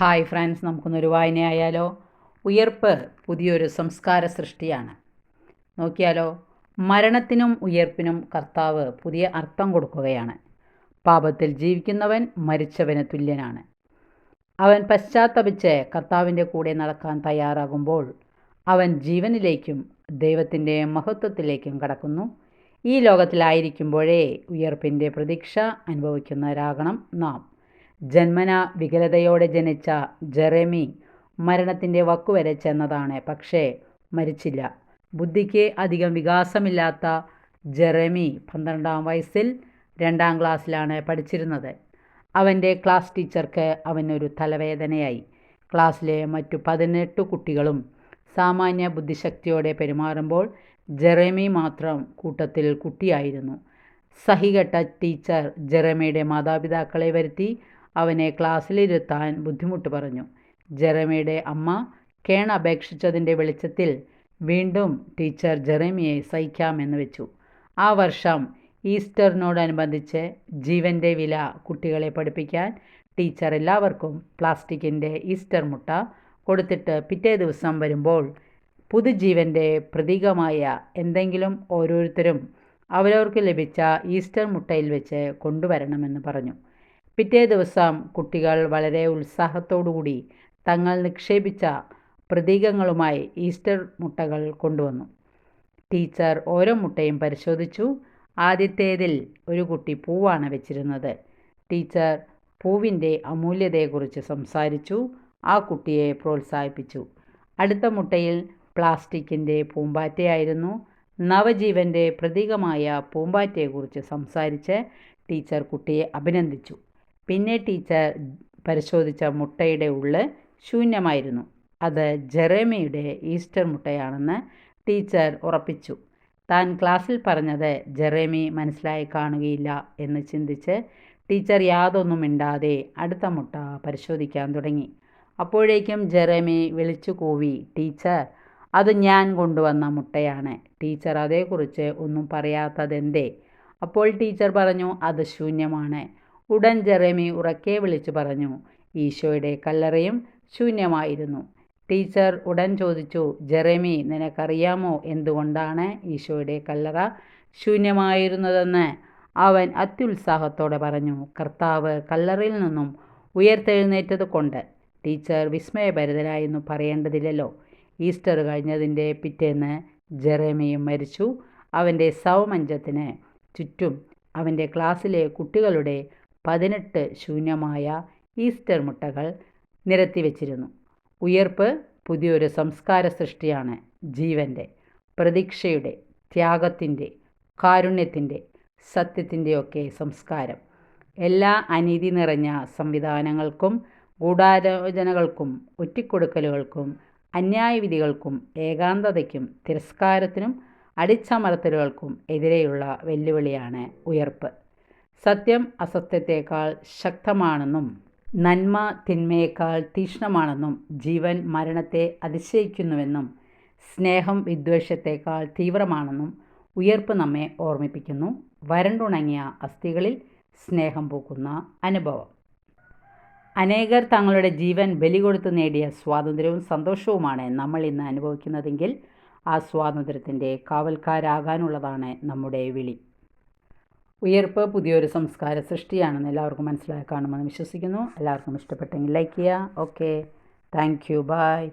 Hi friends നമുക്കൊന്നൊരു വായനയായാലോ? ഉയർപ്പ് പുതിയൊരു സംസ്കാര സൃഷ്ടിയാണ്. നോക്കിയാലോ മരണത്തിനും ഉയർപ്പിനും കർത്താവ് പുതിയ അർത്ഥം കൊടുക്കുകയാണ്. പാപത്തിൽ ജീവിക്കുന്നവൻ മരിച്ചവന് തുല്യനാണ്. അവൻ പശ്ചാത്തപിച്ച് കർത്താവിന്റെ കൂടെ നടക്കാൻ തയ്യാറാകുമ്പോൾ അവൻ ജീവനിലേക്കും ദൈവത്തിന്റെ മഹത്വത്തിലേക്കും കടക്കുന്നു. ഈ ലോകത്തിലായിരിക്കുമ്പോഴേ ഉയർപ്പിന്റെ പ്രതീക്ഷ അനുഭവിക്കുന്നവരാകണം നാം. ജന്മന വികലതയോടെ ജനിച്ച ജെറമി മരണത്തിന്റെ വക്കുവരെ ചെന്നതാണ്. പക്ഷേ മരിച്ചില്ല. ബുദ്ധിക്ക് അധികം വികാസമില്ലാത്ത ജെറമി പന്ത്രണ്ടാം വയസ്സിൽ രണ്ടാം ക്ലാസ്സിലാണ് പഠിച്ചിരുന്നത്. അവന്റെ ക്ലാസ് ടീച്ചർക്ക് അവനൊരു തലവേദനയായി. ക്ലാസ്സിലെ മറ്റു പതിനെട്ട് കുട്ടികളും സാമാന്യ ബുദ്ധിശക്തിയോടെ പെരുമാറുമ്പോൾ ജെറമി മാത്രം കൂട്ടത്തിൽ കുട്ടിയായിരുന്നു. സഹികെട്ട ടീച്ചർ ജെറമിയുടെ മാതാപിതാക്കളെ വരുത്തി അവനെ ക്ലാസ്സിലിരുത്താൻ ബുദ്ധിമുട്ട് പറഞ്ഞു. ജെറമിയുടെ അമ്മ കേൺ അപേക്ഷിച്ചതിന്റെ വെളിച്ചത്തിൽ വീണ്ടും ടീച്ചർ ജെറമിയെ സഹിക്കാമെന്ന് വെച്ചു. ആ വർഷം ഈസ്റ്ററിനോടനുബന്ധിച്ച് ജീവന്റെ വില കുട്ടികളെ പഠിപ്പിക്കാൻ ടീച്ചർ എല്ലാവർക്കും പ്ലാസ്റ്റിക്കിന്റെ ഈസ്റ്റർ മുട്ട കൊടുത്തിട്ട് പിറ്റേ ദിവസം വരുമ്പോൾ പുതുജീവന്റെ പ്രതീകമായ എന്തെങ്കിലും ഓരോരുത്തരും അവരവർക്ക് ലഭിച്ച ഈസ്റ്റർ മുട്ടയിൽ വെച്ച് കൊണ്ടുവരണമെന്ന് പറഞ്ഞു. പിറ്റേ ദിവസം കുട്ടികൾ വളരെ ഉത്സാഹത്തോടുകൂടി തങ്ങൾ നിക്ഷേപിച്ച പ്രതീകങ്ങളുമായി ഈസ്റ്റർ മുട്ടകൾ കൊണ്ടുവന്നു. ടീച്ചർ ഓരോ മുട്ടയും പരിശോധിച്ചു. ആദ്യത്തേതിൽ ഒരു കുട്ടി പൂവാണ് വെച്ചിരുന്നത്. ടീച്ചർ പൂവിന്റെ അമൂല്യതയെക്കുറിച്ച് സംസാരിച്ചു. ആ കുട്ടിയെ പ്രോത്സാഹിപ്പിച്ചു. അടുത്ത മുട്ടയിൽ പ്ലാസ്റ്റിക്കിന്റെ പൂമ്പാറ്റയായിരുന്നു. നവജീവന്റെ പ്രതീകമായ പൂമ്പാറ്റയെക്കുറിച്ച് സംസാരിച്ച് ടീച്ചർ കുട്ടിയെ അഭിനന്ദിച്ചു. പിന്നെ ടീച്ചർ പരിശോധിച്ച മുട്ടയുടെ ഉള്ള് ശൂന്യമായിരുന്നു. അത് ജെറേമിയുടെ ഈസ്റ്റർ മുട്ടയാണെന്ന് ടീച്ചർ ഉറപ്പിച്ചു. താൻ ക്ലാസ്സിൽ പറഞ്ഞത് ജെറേമി മനസ്സിലായി കാണുകയില്ല എന്ന് ചിന്തിച്ച് ടീച്ചർ യാതൊന്നും മിണ്ടാതെ അടുത്ത മുട്ട പരിശോധിക്കാൻ തുടങ്ങി. അപ്പോഴേക്കും ജെറേമി വിളിച്ചു കൂവി ടീച്ചർ അത് ഞാൻ കൊണ്ടുവന്ന മുട്ടയാണ്. ടീച്ചർ അതേക്കുറിച്ച് ഒന്നും പറയാത്തതെന്തേ? അപ്പോൾ ടീച്ചർ പറഞ്ഞു അത് ശൂന്യമാണ്. ഉടൻ ജെറേമി ഉറക്കെ വിളിച്ചു പറഞ്ഞു. ഈശോയുടെ കല്ലറയും ശൂന്യമായിരുന്നു. ടീച്ചർ ഉടൻ ചോദിച്ചു ജെറേമി നിനക്കറിയാമോ എന്തുകൊണ്ടാണ് ഈശോയുടെ കല്ലറ ശൂന്യമായിരുന്നതെന്ന്? അവൻ അത്യുത്സാഹത്തോടെ പറഞ്ഞു കർത്താവ് കല്ലറയിൽ നിന്നും ഉയർത്തെഴുന്നേറ്റത് കൊണ്ട്. ടീച്ചർ വിസ്മയഭരിതരായെന്നു പറയേണ്ടതില്ലല്ലോ. ഈസ്റ്റർ കഴിഞ്ഞതിന്റെ പിറ്റേന്ന് ജെറേമിയും മരിച്ചു. അവന്റെ സൗമഞ്ചത്തിന് ചുറ്റും അവന്റെ ക്ലാസ്സിലെ കുട്ടികളുടെ പതിനെട്ട് ശൂന്യമായ ഈസ്റ്റർ മുട്ടകൾ നിരത്തി വച്ചിരുന്നു. ഉയർപ്പ് പുതിയൊരു സംസ്കാര സൃഷ്ടിയാണ് ജീവന്റെ പ്രതീക്ഷയുടെ ത്യാഗത്തിന്റെ കാരുണ്യത്തിന്റെ സത്യത്തിന്റെയൊക്കെ സംസ്കാരം. എല്ലാ അനീതി നിറഞ്ഞ സംവിധാനങ്ങൾക്കും ഗൂഢാലോചനകൾക്കും ഒറ്റിക്കൊടുക്കലുകൾക്കും അന്യായവിധികൾക്കും ഏകാന്തതയ്ക്കും തിരസ്കാരത്തിനും അടിച്ചമർത്തലുകൾക്കും എതിരെയുള്ള വെല്ലുവിളിയാണ് ഉയർപ്പ്. സത്യം അസത്യത്തേക്കാൾ ശക്തമാണെന്നും നന്മ തിന്മയേക്കാൾ തീക്ഷ്ണമാണെന്നും ജീവൻ മരണത്തെ അതിശയിക്കുന്നുവെന്നും സ്നേഹം വിദ്വേഷത്തേക്കാൾ തീവ്രമാണെന്നും ഉയർപ്പ് നമ്മെ ഓർമ്മിപ്പിക്കുന്നു. വരണ്ടുണങ്ങിയ അസ്ഥികളിൽ സ്നേഹം പൂക്കുന്ന അനുഭവം. അനേകർ തങ്ങളുടെ ജീവൻ ബലി കൊടുത്ത് നേടിയ സ്വാതന്ത്ര്യവും സന്തോഷവുമാണ് നമ്മൾ ഇന്ന് അനുഭവിക്കുന്നതെങ്കിൽ ആ സ്വാതന്ത്ര്യത്തിന്റെ കാവൽക്കാരാകാനുള്ളതാണ് നമ്മുടെ വിളി. ഉയർപ്പ് പുതിയൊരു സംസ്കാര സൃഷ്ടിയാണെന്ന് എല്ലാവർക്കും മനസ്സിലായി കാണുമെന്ന് വിശ്വസിക്കുന്നു. എല്ലാവർക്കും ഇഷ്ടപ്പെട്ടെങ്കിൽ ലൈക്ക് ചെയ്യുക. Okay thank you by